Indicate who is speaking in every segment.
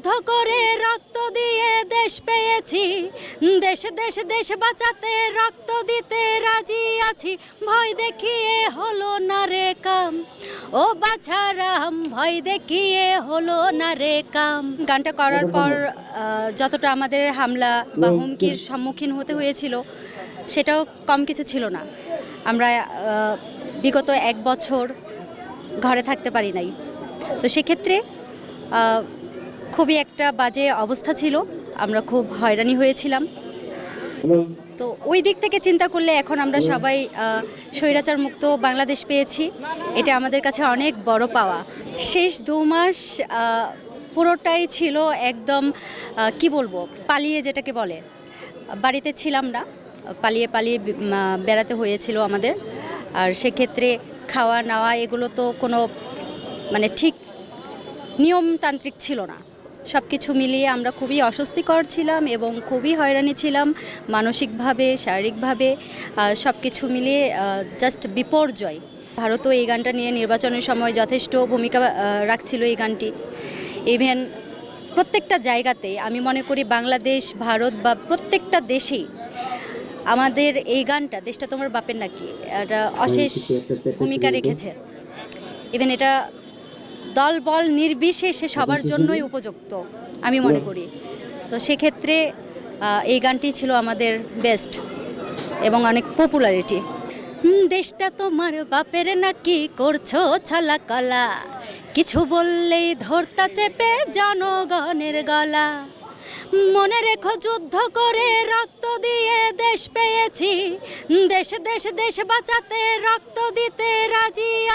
Speaker 1: যুদ্ধ করে রক্ত দিয়ে দেশ পেয়েছি। দেশ দেশ দেশ বাঁচাতে রক্ত দিতে রাজি আছি। ভয় দেখিয়ে হলো না রে কাম। ও বাছারাম ভয় দেখিয়ে হলো না রে কাম। গানটা করার পর যতটা আমাদের হামলা বা হুমকির সম্মুখীন হতে হয়েছিল সেটাও কম কিছু ছিল না। আমরা বিগত এক বছর ঘরে থাকতে পারি নাই। তো সেক্ষেত্রে খুবই একটা বাজে অবস্থা ছিল। আমরা খুব হয়রানি হয়েছিলাম। তো ওই দিক থেকে চিন্তা করলে এখন আমরা সবাই স্বৈরাচার মুক্ত বাংলাদেশ পেয়েছি। এটা আমাদের কাছে অনেক বড় পাওয়া। শেষ দু মাস পুরোটাই ছিল একদম কি বলব, পালিয়ে যেটাকে বলে, বাড়িতে ছিলাম না। পালিয়ে পালিয়ে বেড়াতে হয়েছিল আমাদের। আর সেক্ষেত্রে খাওয়া নাওয়া এগুলো তো কোনো মানে ঠিক নিয়মতান্ত্রিক ছিল না। সব কিছু মিলিয়ে আমরা খুবই অস্বস্তিকর ছিলাম এবং খুবই হয়রানি ছিলাম মানসিকভাবে শারীরিকভাবে সব কিছু মিলিয়ে জাস্ট বিপর্যয়। ভারতও এই গানটা নিয়ে নির্বাচনের সময় যথেষ্ট ভূমিকা রাখছিল এই গানটি। ইভেন প্রত্যেকটা জায়গাতে আমি মনে করি বাংলাদেশ ভারত বা প্রত্যেকটা দেশেই আমাদের এই গানটা দেশটা তোমার বাপের নাকি একটা অশেষ ভূমিকা রেখেছে। ইভেন এটা দল বল নির্বিশেষে সবার জন্যই উপযুক্ত আমি মনে করি। তো সেক্ষেত্রে এই গানটি ছিল আমাদের বেস্ট এবং অনেক পপুলারিটি দেশটা তোমার বাপের নাকি করছ ছলা কলা কিছু বললেই ধরতা চেপে জনগণের গলা। মনে রেখো যুদ্ধ করে রক্ত দিয়ে দেশ পেয়েছি। দেশ দেশ দেশ বাঁচাতে রক্ত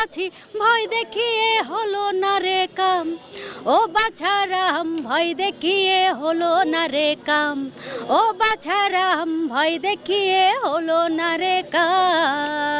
Speaker 1: আছি, ভয় দেখিয়ে হলো না রে কাম। ও বাছারাম, ভয় দেখিয়ে হলো না রে কাম। ও বাছারাম, ভয় দেখিয়ে হলো না রে কাম।